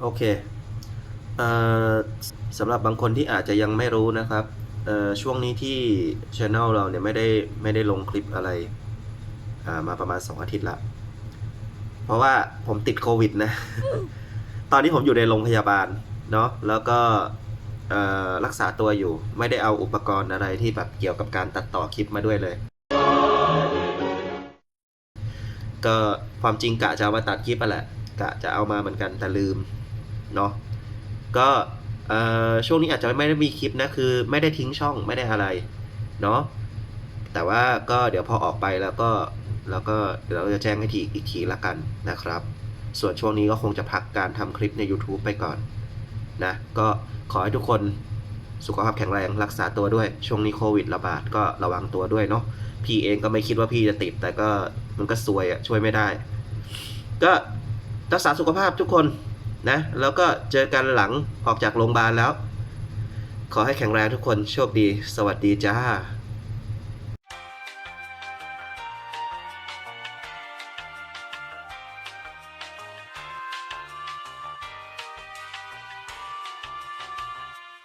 โอเคเอ่อสำหรับบางคนที่อาจจะยังไม่รู้นะครับเอ่อช่วงนี้ที่ช anel เราเนี่ยไม่ได้ไม่ได้ลงคลิปอะไรอ่ามาประมาณ 2 อาทิตย์ละ เพราะว่าผมติดโควิดนะ ตอนนี้ผมอยู่ในโรงพยาบาลเนาะแล้วก็เอ่อรักษาตัวอยู่ ไม่ได้เอาอุปกรณ์อะไรที่แบบเกี่ยวกับการตัดต่อคลิปมาด้วยเลย ก็ความจริงกะจะเอามาตัดคลิปอะแหละกะจะเอามาเหมือนกันแต่ลืม เนาะก็ช่วงนี้อาจจะไม่ได้มีคลิปนะคือ ไม่ได้ทิ้งช่องไม่ได้อะไรเนาะแต่ว่าก็เดี๋ยวพอออกไปแล้วก็แล้วก็เดี๋ยวเราจะแจ้งให้ทีอีกทีละกันนะครับ ส่วนช่วงนี้ก็คงจะพักการทำคลิปใน YouTube ไปก่อนนะก็ขอให้ทุกคนสุขภาพแข็งแรงรักษาตัวด้วย ช่วงนี้โควิดระบาดก็ระวังตัวด้วยเนาะพี่เองก็ไม่คิดว่าพี่จะติด แต่ก็มันก็ซวยอะช่วยไม่ได้ ก็รักษาสุขภาพทุกคน นะ แล้วก็เจอกันหลังออกจากโรงพยาบาลแล้ว ขอให้แข็งแรงทุกคนโชคดี สวัสดีจ้า